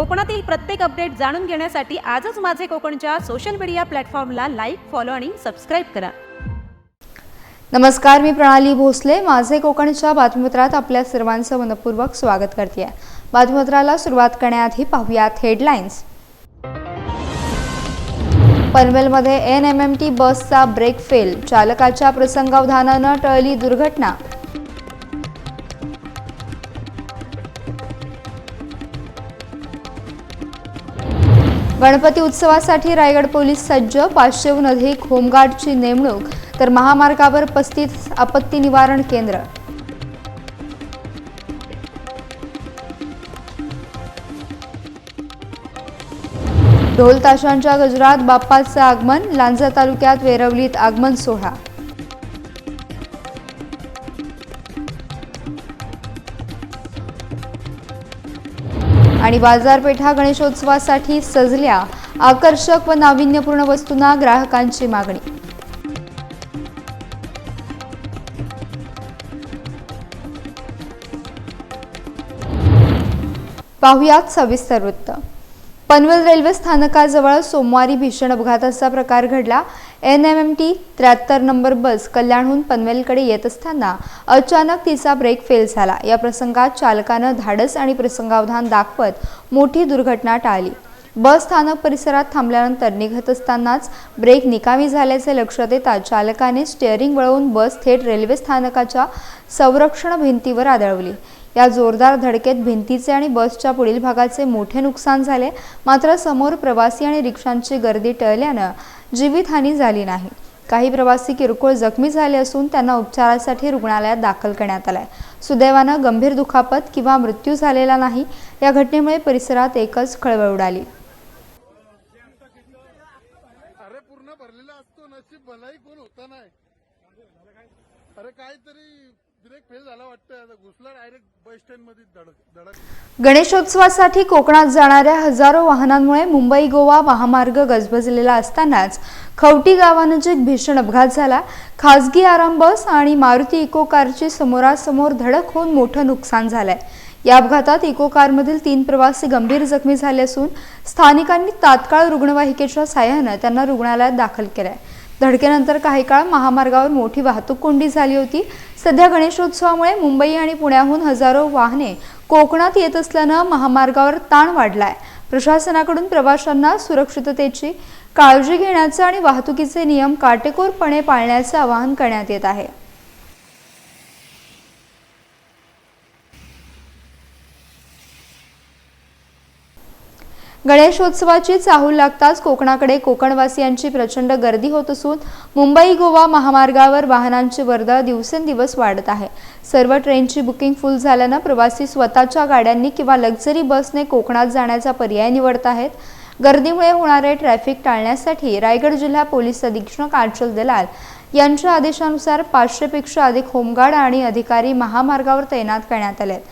कोकणातील प्रत्येक अपडेट जाणून घेण्यासाठी आजच माझे कोकणच्या सोशल मीडिया प्लॅटफॉर्मला लाईक फॉलो आणि सबस्क्राईब करा. नमस्कार मी प्रणाली भोसले. माझे कोकणच्या बातमीपत्रात आपल्या सर्वांचं मनपूर्वक स्वागत करते. बातमीपत्राला सुरुवात करण्याआधी पाहूयात हेडलाईन्स पनवेलमध्ये एन एम एम टी बसचा ब्रेक फेल चालकाच्या प्रसंगावधानानं टळली दुर्घटना. गणपती उत्सवासाठी रायगड पोलीस सज्ज पाचशेहून अधिक होमगार्डची नेमणूक तर महामार्गावर पस्तीस आपत्ती निवारण केंद्र. ढोल ताशांच्या गजरात बाप्पाचं आगमन लांजा तालुक्यात वेरवलीत आगमन सोहळा. आणि बाजारपेठा गणेशोत्सवासाठी सजल्या आकर्षक व नाविन्यपूर्ण वस्तूंना ग्राहकांची मागणी. पाहुयात सविस्तर वृत्त. पनवेल रेल्वे स्थानकाजवळ सोमवारी भीषण अपघाताचा प्रकार घडला. एन एम एम टी त्र्याहत्तर नंबर बस कल्याणहून पनवेलकडे येत असताना अचानक तिचा ब्रेक फेल झाला. या प्रसंगात चालकानं धाडस आणि प्रसंगावधान दाखवत मोठी दुर्घटना टाळली. बस स्थानक परिसरात थांबल्यानंतर निघत असतानाच ब्रेक निकामी झाल्याचे लक्षात येतात चालकाने स्टेअरिंग वळवून बस थेट रेल्वे स्थानकाच्या संरक्षण भिंतीवर आदळवली या जोरदार धडकेत भिंतीचे आणि बसच्या पुढील भागाचे मोठे नुकसान झाले. मात्र समोर प्रवासी आणि रिक्षांची गर्दी टळल्यानं जीवितहानी झाली नाही. काही प्रवासी किरकोळ जखमी झाले असून त्यांना उपचारासाठी रुग्णालयात दाखल करण्यात आलाय. सुदैवानं गंभीर दुखापत किंवा मृत्यू झालेला नाही. या घटनेमुळे परिसरात एकच खळबळ उडाली. अरे पूर्ण भरलेला असतो. नशीब कोण होता नाही. अरे काहीतरी गणेशोत्सवासाठी कोकणात जाणाऱ्या हजारो वाहनांमुळे मुंबई गोवा महामार्ग गजबजलेला असतानाच खवटी गावानजीक भीषण अपघात झाला. खासगी आराम बस आणि मारुती इको कारची समोरासमोर धडक होऊन मोठं नुकसान झालंय. या अपघातात इको कारमधील तीन प्रवासी गंभीर जखमी झाले असून स्थानिकांनी तात्काळ रुग्णवाहिकेच्या साह्यानं त्यांना रुग्णालयात दाखल केलंय. धडकेनंतर काही काळ महामार्गावर मोठी वाहतूक कोंडी झाली होती. सध्या गणेशोत्सवामुळे मुंबई आणि पुण्याहून हजारो वाहने कोकणात येत असल्यानं महामार्गावर ताण वाढलाय. प्रशासनाकडून प्रवाशांना सुरक्षिततेची काळजी घेण्याचं आणि वाहतुकीचे नियम काटेकोरपणे पाळण्याचं आवाहन करण्यात येत आहे. गणेशोत्सवाची चाहूल लागताच कोकणाकडे कोकणवासियांची प्रचंड गर्दी होत असून मुंबई गोवा महामार्गावर वाहनांची वर्दळ दिवसेंदिवस वाढत आहे. सर्व ट्रेनची बुकिंग फुल झाल्यानं प्रवासी स्वतःच्या गाड्यांनी किंवा लक्झरी बसने कोकणात जाण्याचा पर्याय निवडत आहेत. गर्दीमुळे होणारे ट्रॅफिक टाळण्यासाठी रायगड जिल्हा पोलीस अधीक्षक आंचल दलाल यांच्या आदेशानुसार पाचशेपेक्षा अधिक होमगार्ड आणि अधिकारी महामार्गावर तैनात करण्यात आले आहेत.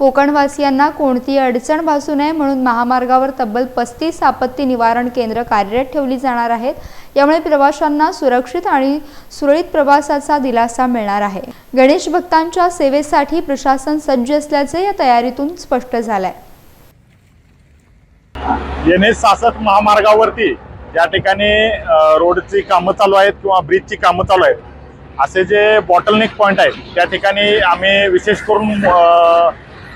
कोकणवासियांना कोणतीही अडचण भासू नये म्हणून महामार्गावर तब्बल पस्तीस आपत्ती निवारण केंद्र कार्यरत ठेवली जाणार आहेत. यामुळे प्रवाशांना सुरक्षित आणि सुरळीत प्रवासाचा दिलासा मिळणार आहे. गणेश भक्तांच्या सेवेसाठी प्रशासन सज्ज असल्याचे या तयारीतून स्पष्ट झालंय. एन एस सासत महामार्गावरती या ठिकाणी रोडची कामं चालू आहेत किंवा ब्रिजची कामं चालू आहेत. असे जे बॉटलनेक पॉईंट आहेत त्या ठिकाणी आम्ही विशेष करून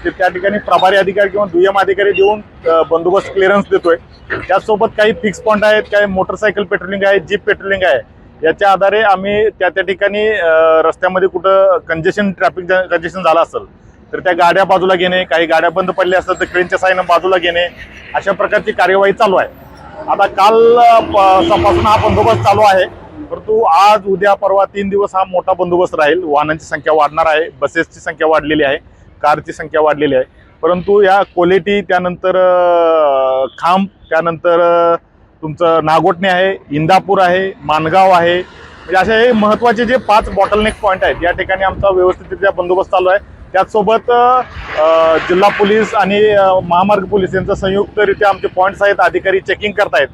ते त्या ठिकाणी प्रभारी अधिकारी किंवा दुय्यम अधिकारी देऊन बंदोबस्त क्लिअरन्स देतोय. त्यासोबत काही फिक्स पॉईंट आहेत काही मोटरसायकल पेट्रोलिंग आहे जीप पेट्रोलिंग आहे. याच्या आधारे आम्ही त्या त्या ठिकाणी रस्त्यामध्ये कुठं कंजेशन ट्रॅफिक कंजेशन झालं असेल तर त्या गाड्या बाजूला घेणे काही गाड्या बंद पडल्या असतात तर क्रेनच्या साईनं बाजूला घेणे अशा प्रकारची कार्यवाही चालू आहे. आता काल हा बंदोबस्त चालू आहे परंतु आज उद्या परवा तीन दिवस हा मोठा बंदोबस्त राहील. वाहनांची संख्या वाढणार आहे बसेसची संख्या वाढलेली आहे. कारची संख्या वाढलेली आहे. परंतु या क्वालिटी त्यानंतर खांब त्यानंतर तुमचं नागोटणे आहे इंदापूर आहे मानगाव आहे. म्हणजे असे हे महत्त्वाचे जे पाच बॉटलनेक पॉईंट आहेत या ठिकाणी आमचा व्यवस्थितरित्या बंदोबस्त चालू आहे. त्याचसोबत जिल्हा पोलीस आणि महामार्ग पोलीस यांचं संयुक्तरित्या आमचे पॉईंट्स आहेत अधिकारी चेकिंग करतायत.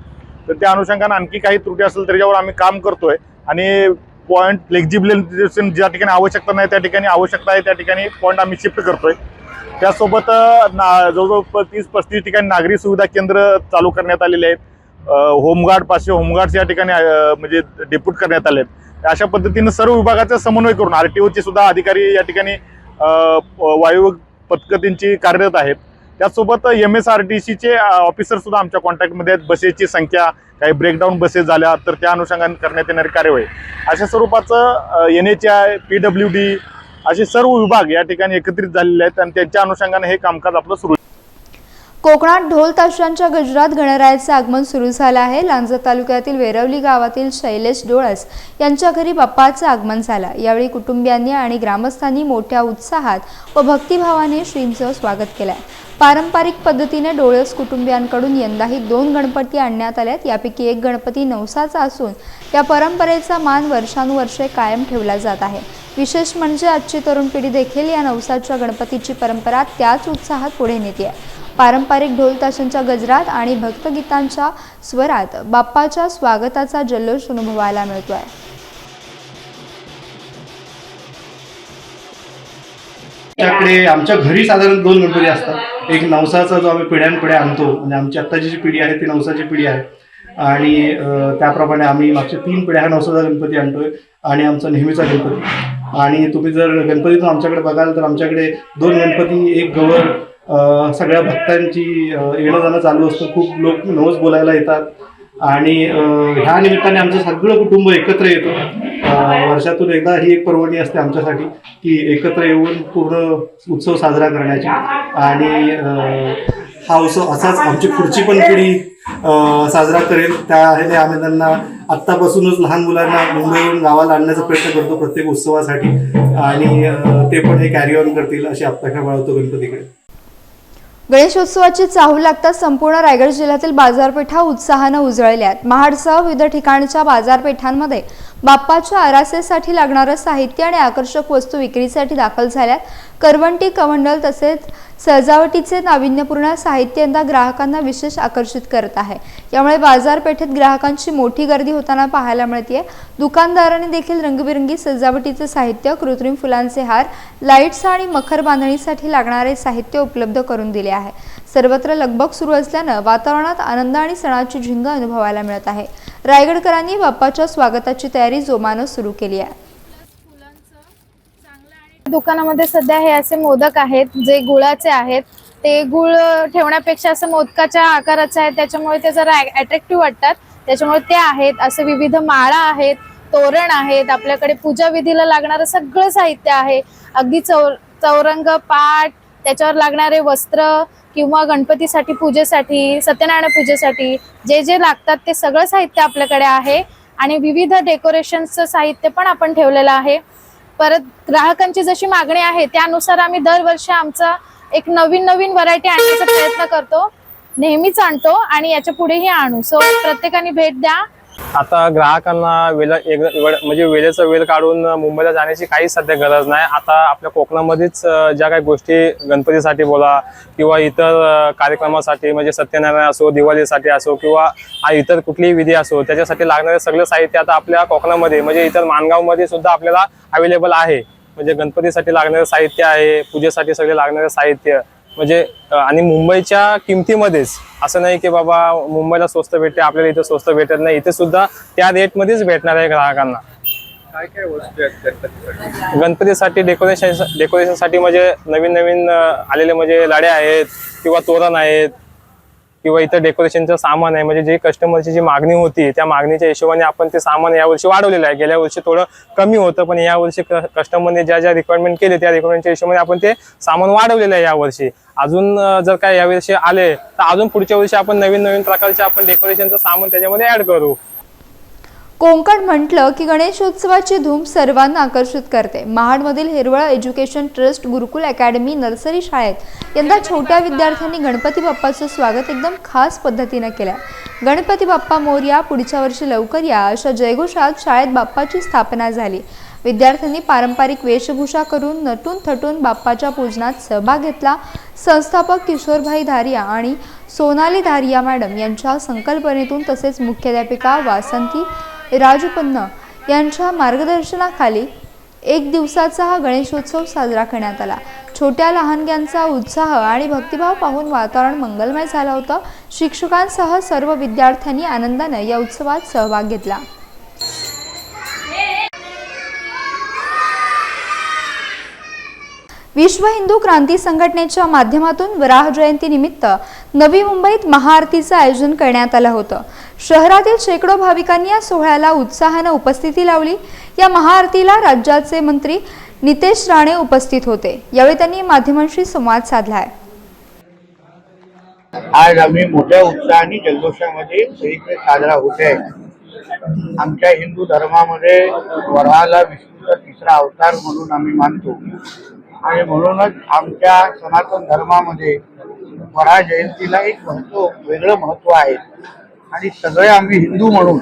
तर त्या अनुषंगानं आणखी काही त्रुटी असेल त्याच्यावर आम्ही काम करतोय. आणि पॉईंट फ्लेक्झिबिलिझेशन ज्या ठिकाणी आवश्यकता नाही त्या ठिकाणी आवश्यकता आहे त्या ठिकाणी पॉईंट आम्ही शिफ्ट करतोय. त्यासोबत ना जवळजवळ तीस पस्तीस ठिकाणी नागरी सुविधा केंद्र चालू करण्यात आलेले आहेत. होमगार्ड पाचशे होमगार्ड्स या ठिकाणी म्हणजे डेप्यूट करण्यात आले आहेत अशा पद्धतीनं सर्व विभागाचा समन्वय करून आर टी ओचे सुद्धा अधिकारी या ठिकाणी वायू पथकतींची कार्यरत आहेत. त्याचसोबत एम एस आर टी सीचे ऑफिसर सुद्धा आमच्या कॉन्टॅक्टमध्ये आहेत. बसेसची संख्या काही ब्रेकडाऊन बसेस झाल्या तर त्या अनुषंगाने करण्यात येणारी कार्यवाही. अशा स्वरूपाचं N H I P W D असे सर्व विभाग या ठिकाणी एकत्रित झालेले आहेत आणि त्यांच्या अनुषंगाने हे कामकाज आपलं सुरू कोकणात ढोल ताशांच्या गजरात गणरायाचे आगमन सुरू झालं आहे. लांजा तालुक्यातील वेरवली गावातील शैलेश डोळस यांच्या घरी बाप्पाचं आगमन झालं. यावेळी कुटुंबियांनी आणि ग्रामस्थांनी मोठ्या उत्साहात व भक्तिभावाने श्रींचं स्वागत केलं पारंपरिक पद्धतीने डोळस कुटुंबियांकडून यंदाही दोन गणपती आणण्यात आल्यात. यापैकी एक गणपती नवसाचा असून या परंपरेचा मान वर्षानुवर्षे कायम ठेवला जात आहे. विशेष म्हणजे आजची तरुण पिढी देखील या नवसाच्या गणपतीची परंपरा त्याच उत्साहात पुढे नेते आहे. पारंपरिक ढोल ताशांच्या गजरात आणि भक्तगीतांच्या स्वरात बाप्पाच्या स्वागताचा जल्लोष अनुभवायला मिळतो आहे आमच्याकडे आमच्या घरी साधारण दोन गणपती असतात. एक नवसाचा जो आम्ही पिढ्यानपिढ्या आणतो म्हणजे आमची आत्ताची जी पिढी आहे ती नवसाची पिढी आहे. आणि त्याप्रमाणे आम्ही मागच्या तीन पिढ्या हा नवसाचा गणपती आणतोय आणि आमचा नेहमीचा गणपती. आणि तुम्ही जर गणपतीतून आमच्याकडे बघाल तर आमच्याकडे दोन गणपती एक गवर सगळ्या भक्तांची येणं जाणं चालू असतं. खूप लोक नवस बोलायला येतात. आणि ह्या निमित्ताने आमचं सगळं कुटुंब एकत्र येतं. वर्षातून एकदा ही एक पर्वणी असते आमच्यासाठी की एकत्र येऊन पूर्ण उत्सव साजरा करण्याची. आणि हा उत्सव असाच आमची पुढची पण पिढी साजरा करेल. त्या ह्याने आम्ही त्यांना आत्तापासूनच लहान मुलांना मुंबईहून गावाला आणण्याचा प्रयत्न करतो प्रत्येक उत्सवासाठी. आणि ते पण हे कॅरी ऑन करतील अशी अपेक्षा बाळगतो गणपतीकडे गणेशोत्सवाची चाहू लागताच संपूर्ण रायगड जिल्ह्यातील बाजारपेठा उत्साहानं उजळल्यात. महाडसह विविध ठिकाणच्या बाजारपेठांमध्ये बाप्पाच्या आरासेसाठी लागणारं साहित्य आणि आकर्षक वस्तू विक्रीसाठी दाखल झाल्यात. करवंटी कमंडल तसेच सजावटीचे नाविन्यपूर्ण साहित्य यंदा ग्राहकांना विशेष आकर्षित करत आहे. यामुळे बाजारपेठेत ग्राहकांची मोठी गर्दी होताना पाहायला मिळते दुकानदारांनी देखील रंगबिरंगी सजावटीचे साहित्य कृत्रिम फुलांचे हार लाईट्स आणि मखर बांधणीसाठी लागणारे साहित्य उपलब्ध करून दिले आहे. सर्वत्र लगबग सुरू असल्यानं वातावरणात आनंद आणि सणाची झिंग अनुभवायला मिळत आहे. रायगडकरांनी बाप्पाच्या स्वागताची तयारी जोमानं सुरू केली आहे. दुकानामध्ये सध्या हे असे मोदक आहेत जे गुळाचे आहेत. ते गुळ ठेवण्यापेक्षा असं मोदकाच्या आकाराचं आहे त्याच्यामुळे ते जरा अट्रॅक्टिव्ह वाटतात. त्याच्यामुळे ते आहेत असे विविध माळा आहेत तोरण आहेत. आपल्याकडे पूजा विधीला लागणारं सगळं साहित्य आहे. अगदी चौ चौरंग पाट त्याच्यावर लागणारे वस्त्र किंवा गणपतीसाठी पूजेसाठी सत्यनारायण पूजेसाठी जे जे लागतात ते सगळं साहित्य आपल्याकडे आहे. आणि विविध डेकोरेशनचं साहित्य पण आपण ठेवलेलं आहे. परत ग्राहकांची जशी मागणी आहे त्यानुसार आम्ही दरवर्षी आमचा एक नवीन नवीन व्हरायटी आणण्याचा प्रयत्न करतो. नेहमीच आणतो आणि याच्या पुढेही आणू. सो प्रत्येकाने भेट द्या. आता ग्राहकांना वेळ एक वेळ म्हणजे वेळेचा वेळ काढून मुंबईला जाण्याची काहीच सध्या गरज नाही. आता आपल्या कोकणामध्येच ज्या काही गोष्टी गणपतीसाठी बोला किंवा इतर कार्यक्रमासाठी म्हणजे सत्यनारायण असो दिवाळीसाठी असो किंवा इतर कुठलीही विधी असो त्याच्यासाठी लागणारे सगळं साहित्य आता आपल्या कोकणामध्ये म्हणजे इतर माणगावमध्ये सुद्धा आपल्याला अवेलेबल आहे. म्हणजे गणपतीसाठी लागणारे साहित्य आहे पूजेसाठी सगळे लागणारे साहित्य. म्हणजे आणि मुंबईच्या किमतीमध्येच असं नाही की बाबा मुंबईला स्वस्त भेटते आपल्याला इथं स्वस्त भेटत नाही. इथे सुद्धा त्या रेटमध्येच भेटणार आहे ग्राहकांना. गणपतीसाठी? डेकोरेशन डेकोरेशनसाठी म्हणजे नवीन नवीन आलेले म्हणजे लाड्या आहेत किंवा तोरण आहेत. किंवा इतर डेकोरेशनचं सामान आहे म्हणजे जे कस्टमरची जी मागणी होती त्या मागणीच्या हिशोबाने आपण ते सामान यावर्षी वाढवलेलं आहे. गेल्या वर्षी थोडं कमी होतं पण यावर्षी कस्टमरने ज्या ज्या रिक्वायरमेंट केले त्या रिक्वायरमेंटच्या हिशोबाने आपण ते सामान वाढवलेलं आहे यावर्षी अजून जर काय यावर्षी आले तर अजून पुढच्या वर्षी आपण नवीन नवीन प्रकारचे आपण डेकोरेशनचं सामान त्याच्यामध्ये ऍड करू. कोंकण म्हटलं की गणेशोत्सवाची धूम सर्वांना आकर्षित करते. महाडमधील हिरवळ education trust Gurukul academy nursery शाळेत यंदा छोट्या विद्यार्थ्यांनी गणपती बाप्पाचं स्वागत एकदम खास पद्धतीनं केलं गणपती बाप्पा मोरया पुढच्या वर्षी लवकर या अशा जयघोषात शाळेत बाप्पाची स्थापना झाली. विद्यार्थ्यांनी पारंपरिक वेशभूषा करून नटून थटून बाप्पाच्या पूजनात सहभाग घेतला. संस्थापक किशोरभाई धारिया आणि सोनाली धारिया मॅडम यांच्या संकल्पनेतून तसेच मुख्याध्यापिका वासंती राजपन्न यांच्या मार्गदर्शनाखाली एक दिवसाचा हा गणेशोत्सव साजरा करण्यात आला. छोट्या लहानग्यांचा उत्साह आणि भक्तिभाव पाहून वातावरण मंगलमय झालं होतं. शिक्षकांसह सर्व विद्यार्थ्यांनी आनंदानं या उत्सवात सहभाग घेतला. विश्व हिंदू क्रांती संघटनेच्या माध्यमातून वराह जयंती निमित्त नवी मुंबईत महाआरतीचं आयोजन करण्यात आलं होतं. शहरातील शेकडो भाविकांनी या सोहळ्याला उत्साहानं उपस्थिती लावली. या महाआरतीला राज्याचे मंत्री नितेश राणे उपस्थित होते. यावेळी त्यांनी माध्यमांशी संवाद साधलाय. आज आम्ही मोठ्या उत्साहाने जल्लोषामध्ये सगळीकडे साजरा होत आहे. आमच्या हिंदू धर्मामध्ये वराहाला विष्णूचा तिसरा अवतार म्हणून आम्ही मानतो. आणि म्हणूनच आमच्या सनातन धर्मामध्ये वरा जयंतीला एक महत्त्व वेगळं महत्त्व आहे. आणि सगळे आम्ही हिंदू म्हणून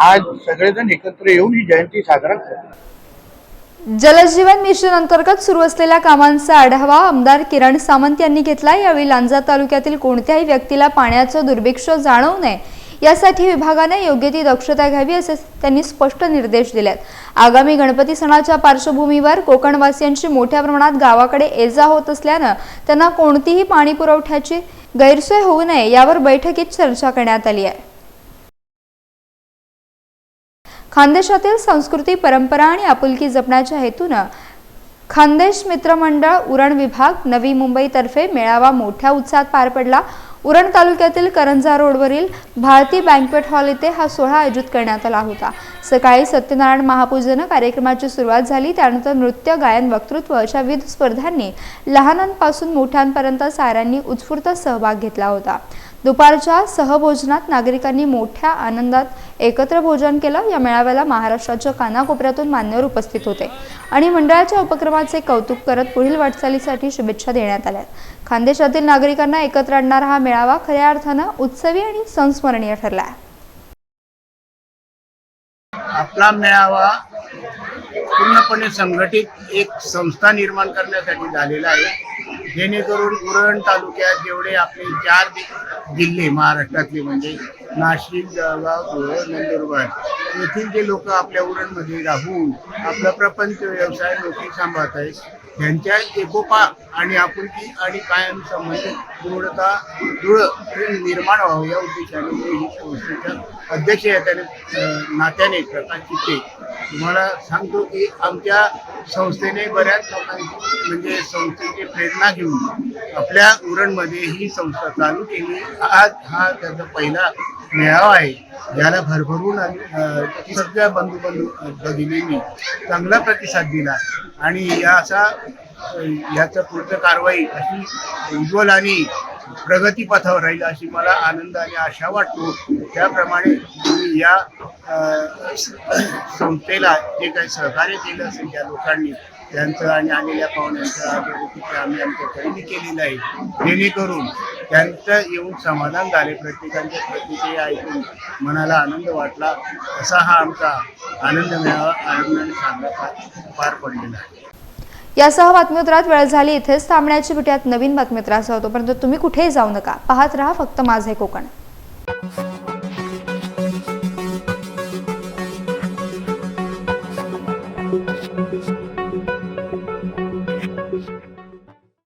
आज सगळेजण एकत्र येऊन ही जयंती साजरा करतो. जलजीवन मिशन अंतर्गत सुरू असलेल्या कामांचा आढावा आमदार किरण सामंत यांनी घेतला. यावेळी लांजा तालुक्यातील कोणत्याही व्यक्तीला पाण्याचं दुर्भिक्ष जाणवू नये यासाठी विभागाने योग्य ती दक्षता घ्यावी असे त्यांनी स्पष्ट निर्देश दिलेत. आगामी गणपती सणाच्या पार्श्वभूमीवर कोकणवासियांची मोठ्या प्रमाणात गावाकडे ये जा होत असल्यानं त्यांना कोणतीही पाणी पुरवठ्याची गैरसोय होऊ नये यावर बैठकीत चर्चा करण्यात आली आहे. खानदेशातील संस्कृती परंपरा आणि आपुलकी जपण्याच्या हेतूनं खानदेश मित्रमंडळ उरण विभाग नवी मुंबईतर्फे मेळावा मोठ्या उत्साहात पार पडला. उरण तालुक्यातील करंजा रोडवरील भारती बँकवेट हॉल येथे हा सोहळा आयोजित करण्यात आला होता. सकाळी सत्यनारायण महापूजन कार्यक्रमाची सुरुवात झाली. त्यानंतर नृत्य गायन वक्तृत्व अशा विविध स्पर्धांनी लहानांपासून मोठ्यांपर्यंत साऱ्यांनी उत्स्फूर्त सहभाग घेतला होता. दुपारच्या सहभोजनात नागरिकांनी मोठ्या आनंदात एकत्र भोजन केलं. या मेळाव्याला महाराष्ट्राच्या कानाकोपऱ्यातून मान्यवर उपस्थित होते. आणि मंडळाच्या उपक्रमाचे कौतुक करत पुढील वाटचालीसाठी शुभेच्छा देण्यात आल्या. खानदेशातील नागरिकांना एकत्र आणणारा हा मेळावा खऱ्या अर्थानं उत्सवी आणि संस्मरणीय ठरला आपला मेळावा पूर्णपणे संघटित एक संस्था निर्माण करण्यासाठी झालेला आहे. जेणेकरून उरण तालुक्यात जेवढे आपले चार जिल्हे महाराष्ट्रातले म्हणजे नाशिक जळगाव धुळे नंदुरबार येथील जे लोक आपल्या उरणमध्ये राहून आपला प्रपंच व्यवसाय नोकरी सांभाळत आहेत त्यांच्या एकोपा आणि आपुलकी आणि कायम संबंध दृढता दृढ निर्माण व्हावं या उद्देशाने ही संस्थेच्या अध्यक्ष या त्याने नात्याने प्रकाश चित्ते तुम्हाला सांगतो की आमच्या संस्थेने बऱ्याच लोकांची म्हणजे संस्थेची प्रेरणा घेऊन आपल्या उरणमध्ये ही संस्था चालू केली. आज हा त्याचा पहिला मेळावा आहे. ज्याला भरभरून आणि, सगळ्या बंधू बंधू भगिनींनी चांगला प्रतिसाद दिला. आणि या असा याचं पुढचं कारवाई अशी उज्ज्वल आणि प्रगतीपथावर राहील अशी मला आनंद आणि आशा वाटतो. त्याप्रमाणे मी या संस्थेला जे काही सहकार्य केलं असेल त्या लोकांनी त्यांचं आणि आलेल्या पाहुण्यांचं आदरातिथ्य आम्ही आमच्या खरेदी केलेलं आहे. जेणेकरून त्यांचं येऊन समाधान झाले प्रत्येकांच्या प्रतिक्रिया ऐकून मनाला आनंद वाटला असा हा आमचा आनंद मिळावा आनंदाने सांगा पार पडलेला आहे. यासह बातमीपत्रात वेळ झाली. इथेच थांबण्याची भेटूयात नवीन बातमीपत्रासह परंतु तुम्ही कुठेही जाऊ नका. पाहत राहा फक्त माझे कोकण.